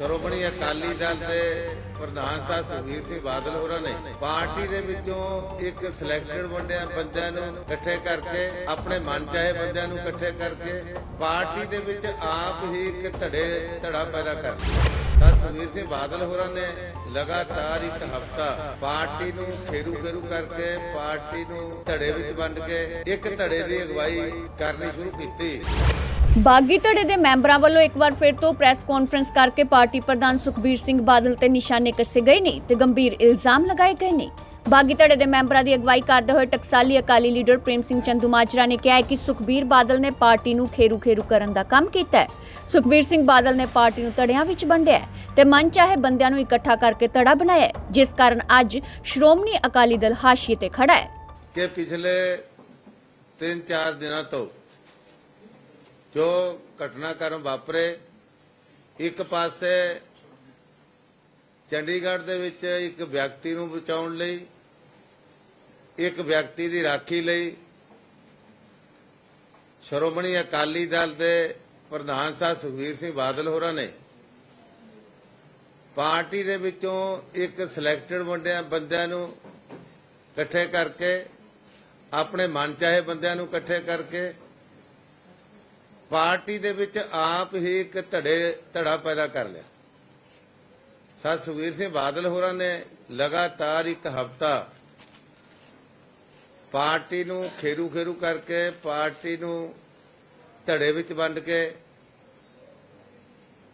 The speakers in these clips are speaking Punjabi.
ਸ਼੍ਰੋਮਣੀ ਅਕਾਲੀ ਦਲ ਦੇ ਪ੍ਰਧਾਨ ਸਾਹਿਬ ਸੁਖਬੀਰ ਸਿੰਘ ਬਾਦਲ ਹੋਰਾਂ ਨੇ ਪਾਰਟੀ ਦੇ ਵਿੱਚੋਂ ਇੱਕ ਸਿਲੈਕਟਡ ਬੰਦਿਆਂ ਬੰਦਿਆਂ ਨੂੰ ਇਕੱਠੇ ਕਰਕੇ, ਆਪਣੇ ਮਨ ਚਾਹੇ ਬੰਦਿਆਂ ਨੂੰ ਇਕੱਠੇ ਕਰਕੇ ਪਾਰਟੀ ਦੇ ਵਿੱਚ ਆਪ ਹੀ ਇੱਕ ਧੜੇ ਧੜਾ ਪੈਦਾ ਕਰ ਸਰ ਸੁਖਬੀਰ ਸਿੰਘ ਬਾਦਲ ਹੋਰਾਂ ਨੇ ਲਗਾਤਾਰ ਇੱਕ ਹਫਤਾ ਪਾਰਟੀ ਨੂੰ ਖੇਰੂ ਖੇਰੂ ਕਰਕੇ ਪਾਰਟੀ ਨੂੰ ਧੜੇ ਵਿੱਚ ਵੰਡ ਕੇ ਇੱਕ ਧੜੇ ਦੀ ਅਗਵਾਈ ਕਰਨੀ ਸ਼ੁਰੂ ਕੀਤੀ। ਬਾਗੀ ਧੜੇ ਦੇ ਮੈਂਬਰਾਂ ਵੱਲੋਂ ਇੱਕ ਵਾਰ ਫਿਰ ਤੋਂ ਪ੍ਰੈਸ ਕਾਨਫਰੰਸ ਕਰਕੇ ਪਾਰਟੀ ਪ੍ਰਧਾਨ ਸੁਖਬੀਰ ਸਿੰਘ ਬਾਦਲ ਤੇ ਨਿਸ਼ਾਨੇ ਕੱਸੇ ਗਏ ਨੇ ਤੇ ਗੰਭੀਰ ਇਲਜ਼ਾਮ ਲਗਾਏ ਗਏ ਨੇ। ਬਾਗੀ ਧੜੇ ਦੇ ਮੈਂਬਰਾਂ ਦੀ ਅਗਵਾਈ ਕਰਦੇ ਹੋਏ ਟਕਸਾਲੀ ਅਕਾਲੀ ਲੀਡਰ ਪ੍ਰੇਮ ਸਿੰਘ ਚੰਦੂ ਨੇ ਕਿਹਾ ਹੈ ਕਿ ਸੁਖਬੀਰ ਬਾਦਲ ਨੇ ਪਾਰਟੀ ਨੂੰ ਖੇਰੂ ਖੇਰੂ ਕਰਨ ਦਾ ਕੰਮ ਕੀਤਾ ਹੈ। ਸੁਖਬੀਰ ਸਿੰਘ ਬਾਦਲ ਨੇ ਪਾਰਟੀ ਨੂੰ ਧੜਿਆਂ ਵਿੱਚ ਵੰਡਿਆ ਤੇ ਮਨ ਚਾਹੇ ਬੰਦਿਆਂ ਨੂੰ ਇਕੱਠਾ ਕਰਕੇ ਧੜਾ ਬਣਾਇਆ ਜਿਸ ਕਾਰਨ ਅੱਜ ਸ਼੍ਰੋਮਣੀ ਅਕਾਲੀ ਦਲ ਹਾਸ਼ੀਏ ਤੇ ਖੜਾ ਹੈ। ਕਿ ਪਿਛਲੇ 3-4 ਦਿਨਾਂ ਤੋਂ ਜੋ ਘਟਨਾਕ੍ਰਮ ਵਾਪਰੇ, ਇੱਕ ਪਾਸੇ ਚੰਡੀਗੜ੍ਹ ਦੇ ਵਿੱਚ ਇੱਕ ਵਿਅਕਤੀ ਨੂੰ ਬਚਾਉਣ ਲਈ ਇੱਕ ਵਿਅਕਤੀ ਦੀ ਰਾਖੀ ਲਈ ਸ਼੍ਰੋਮਣੀ ਅਕਾਲੀ ਦਲ ਦੇ ਪ੍ਰਧਾਨ ਸਾਹਿਬ ਸੁਖਬੀਰ ਸਿੰਘ ਬਾਦਲ ਹੋਰਾਂ ਨੇ ਪਾਰਟੀ ਦੇ ਵਿੱਚੋਂ ਇੱਕ ਸਿਲੈਕਟਡ ਬੰਦਿਆਂ ਬੰਦਿਆਂ ਨੂੰ ਇਕੱਠੇ ਕਰਕੇ, ਆਪਣੇ ਮਨ ਚਾਹੇ ਬੰਦਿਆਂ ਨੂੰ ਇਕੱਠੇ ਕਰਕੇ ਪਾਰਟੀ ਦੇ ਵਿੱਚ ਆਪ ਹੀ ਇੱਕ ਧੜੇ, ਧੜਾ ਪੈਦਾ ਕਰ ਲਿਆ। ਸਰ ਸੁਖਬੀਰ ਸਿੰਘ ਬਾਦਲ ਹੋਰਾਂ ਨੇ ਲਗਾਤਾਰ ਇੱਕ ਹਫਤਾ ਪਾਰਟੀ ਨੂੰ ਖੇਰੂ ਖੇਰੂ ਕਰਕੇ, ਪਾਰਟੀ ਨੂੰ ਧੜੇ ਵਿੱਚ ਵੰਡ ਕੇ,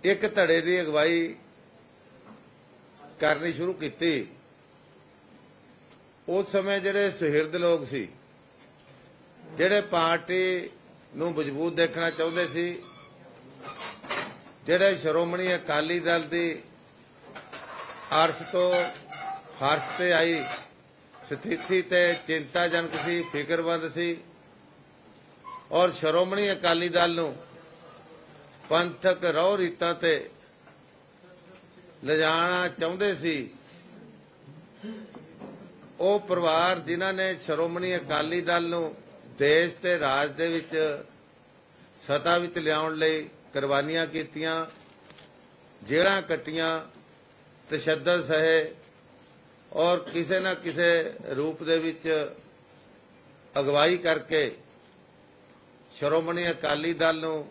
ਇੱਕ ਧੜੇ ਦੀ ਅਗਵਾਈ ਕਰਨੀ ਸ਼ੁਰੂ ਕੀਤੀ। ਉਸ ਸਮੇਂ ਜਿਹੜੇ ਸੁਹਿਰਦ ਲੋਕ ਸੀ, ਜਿਹੜੇ ਪਾਰਟੀ ਨੂੰ ਮਜ਼ਬੂਤ ਦੇਖਣਾ ਚਾਹੁੰਦੇ ਸੀ, ਜਿਹੜੇ ਸ਼੍ਰੋਮਣੀ ਅਕਾਲੀ ਦਲ ਦੀ ਆਰਸ ਤੋਂ ਫਰਸ਼ ਤੇ ਆਈ ਸਥਿਤੀ ਤੇ ਚਿੰਤਾਜਨਕ ਸੀ, ਫਿਕਰਮੰਦ ਸੀ। ਔਰ ਸ਼੍ਰੋਮਣੀ ਅਕਾਲੀ ਦਲ ਨੂੰ ਪੰਥਕ ਰਹੁ ਰੀਤਾਂ ਤੇ ਲਿਜਾਣਾ ਚਾਹੁੰਦੇ ਸੀ। ਉਹ ਪਰਿਵਾਰ ਜਿਨ੍ਹਾਂ ਨੇ ਸ਼੍ਰੋਮਣੀ ਅਕਾਲੀ ਦਲ ਨੂੰ ਦੇਸ਼ ਤੇ ਰਾਜ ਦੇ ਵਿੱਚ ਸਤਾ ਵਿੱਚ ਲਿਆਉਣ ਲਈ ਕੁਰਬਾਨੀਆਂ ਕੀਤੀਆਂ, ਜੇਲ੍ਹਾਂ ਕੱਟੀਆਂ, ਤਸ਼ੱਦਦ ਸਹੇ ਔਰ ਕਿਸੇ ਨਾ ਕਿਸੇ ਰੂਪ ਦੇ ਵਿੱਚ ਅਗਵਾਈ ਕਰਕੇ ਸ਼੍ਰੋਮਣੀ ਅਕਾਲੀ ਦਲ ਨੂੰ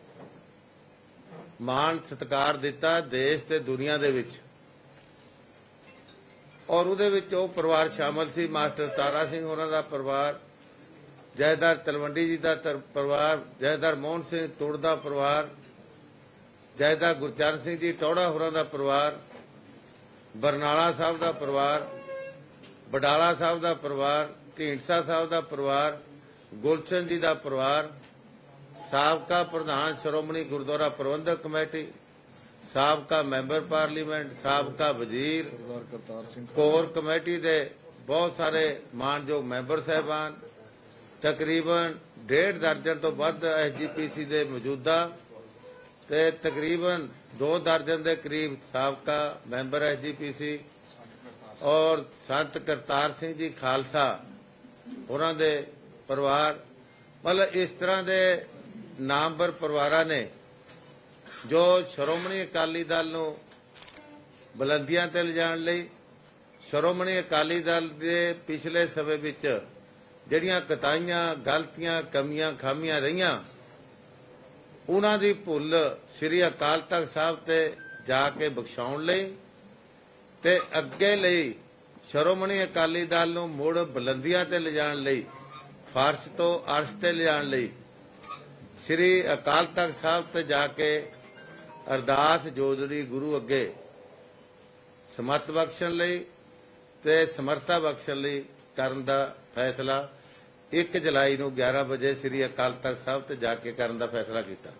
ਮਾਣ ਸਤਿਕਾਰ ਦਿੱਤਾ ਦੇਸ਼ ਤੇ ਦੁਨੀਆ ਦੇ ਵਿੱਚ। ਔਰ ਉਹਦੇ ਵਿੱਚ ਉਹ ਪਰਿਵਾਰ ਸ਼ਾਮਲ ਸੀ, ਮਾਸਟਰ ਤਾਰਾ ਸਿੰਘ ਹੋਰਾਂ ਦਾ ਪਰਿਵਾਰ, ਜੈਦਾਰ ਤਲਵੰਡੀ ਜੀ ਦਾ ਪਰਿਵਾਰ, ਜੈਦਾਰ ਮੋਹਨ ਸਿੰਘ ਤੁੜ ਦਾ ਪਰਿਵਾਰ, ਜੈਦਾਰ ਗੁਰਚਰਨ ਸਿੰਘ ਜੀ ਟੌੜਾ ਹੋਰਾਂ ਦਾ ਪਰਿਵਾਰ, ਬਰਨਾਲਾ ਸਾਹਿਬ ਦਾ ਪਰਿਵਾਰ ਬਡਾਲਾ ਸਾਹਿਬ ਦਾ ਪਰਿਵਾਰ, ਢੀਂਡਸਾ ਸਾਹਿਬ ਦਾ ਪਰਿਵਾਰ, ਗੁਲਸ਼ਨ ਜੀ ਦਾ ਪਰਿਵਾਰ, ਸਾਬਕਾ ਪ੍ਰਧਾਨ ਸ਼੍ਰੋਮਣੀ ਗੁਰਦੁਆਰਾ ਪ੍ਰਬੰਧਕ ਕਮੇਟੀ, ਸਾਬਕਾ ਮੈਂਬਰ ਪਾਰਲੀਮੈਂਟ, ਸਾਬਕਾ ਵਜ਼ੀਰ ਸਰਦਾਰ ਕਰਤਾਰ ਸਿੰਘ ਕੋਰ ਕਮੇਟੀ ਦੇ ਬਹੁਤ ਸਾਰੇ ਮਾਨਯੋਗ ਮੈਂਬਰ ਸਾਹਿਬਾਨ, ਤਕਰੀਬਨ ਡੇਢ ਦਰਜਨ ਤੋਂ ਵੱਧ ਐਸਜੀਪੀਸੀ ਦੇ ਮੌਜੂਦਾ ਤੇ ਤਕਰੀਬਨ 2 ਦਰਜਨ ਦੇ ਕਰੀਬ ਸਾਬਕਾ ਮੈਂਬਰ ਐਸਜੀਪੀਸੀ ਔਰ ਸੰਤ ਕਰਤਾਰ ਸਿੰਘ ਜੀ ਖਾਲਸਾ, ਉਹਨਾਂ ਦੇ ਪਰਿਵਾਰ, ਮਤਲਬ ਇਸ ਤਰ੍ਹਾਂ ਦੇ ਨਾਮਵਰ ਪਰਿਵਾਰਾਂ ਨੇ ਜੋ ਸ਼੍ਰੋਮਣੀ ਅਕਾਲੀ ਦਲ ਨੂੰ ਬੁਲੰਦੀਆਂ ਤੇ ਲਿਜਾਣ ਲਈ, ਸ਼੍ਰੋਮਣੀ ਅਕਾਲੀ ਦਲ ਦੇ ਪਿਛਲੇ ਸਮੇਂ ਵਿੱਚ ਜਿਹੜੀਆਂ ਕਤਾਈਆਂ, ਗਲਤੀਆਂ, ਕਮੀਆਂ ਖਾਮੀਆਂ ਰਹੀਆਂ, ਉਹਨਾਂ ਦੀ ਭੁੱਲ ਸ੍ਰੀ ਅਕਾਲ ਤਖਤ ਸਾਹਿਬ ਤੇ ਜਾ ਕੇ ਬਖਸ਼ਾਉਣ ਲਈ ਤੇ ਅੱਗੇ ਲਈ ਸ਼੍ਰੋਮਣੀ ਅਕਾਲੀ ਦਲ ਨੂੰ ਮੁੜ ਬੁਲੰਦੀਆਂ ਤੇ ਲਿਜਾਣ ਲਈ, ਫਰਸ਼ ਤੋਂ ਅਰਸ਼ ਤੇ ਲਿਜਾਣ ਲਈ, ਸ੍ਰੀ ਅਕਾਲ ਤਖਤ ਸਾਹਿਬ ਤੇ ਜਾ ਕੇ ਅਰਦਾਸ ਜੋਦੜੀ ਗੁਰੂ ਅੱਗੇ ਸਮਤ ਬਖਸ਼ਣ ਲਈ ਤੇ ਸਮਰਥਾ ਬਖਸ਼ਣ ਲਈ ਕਰਨ ਦਾ ਫੈਸਲਾ 1 ਜੁਲਾਈ ਨੂੰ 11 ਵਜੇ ਸ੍ਰੀ ਅਕਾਲ ਤਖਤ ਸਾਹਿਬ ਤੇ ਜਾ ਕੇ ਕਰਨ ਦਾ ਫੈਸਲਾ ਕੀਤਾ।